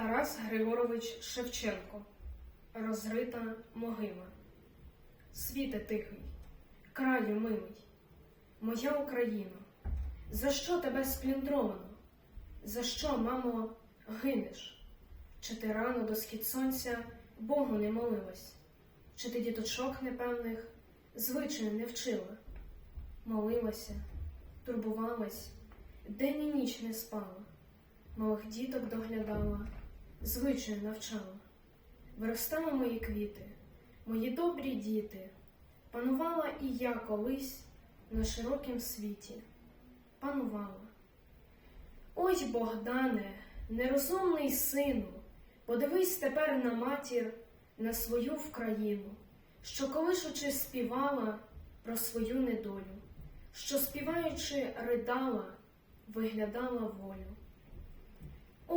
Тарас Григорович Шевченко. Розрита могила. Світе тихий, краю милий, моя Україно, за що тебе сплюндровано? За що, мамо, гинеш? Чи ти рано до схід сонця Богу не молилась? Чи ти діточок непевних звичаї не вчила? Молилася, турбувалась, день і ніч не спала, малих діток доглядала, звичаю навчала. Виростали мої квіти, мої добрі діти, панувала і я колись на широкім світі, панувала. Ой, Богдане, нерозумний сину, подивись тепер на матір, на свою Вкраїну, що колишучи співала про свою недолю, що співаючи ридала, виглядала волю.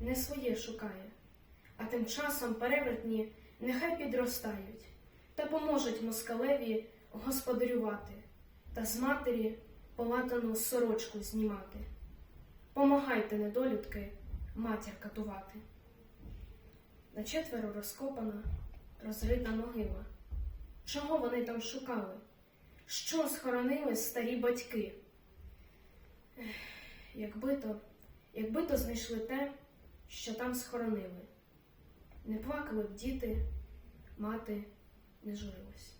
не своє шукає, а тим часом перевертні нехай підростають та поможуть москалеві господарювати та з матері полатану сорочку знімати. Помагайте, недолюдки, матір катувати. На четверо розкопана, розрита могила. Чого вони там шукали? Що схоронили старі батьки? Якби то, якби то знайшли те, що там схоронили. Не плакали б діти, мати не журилась.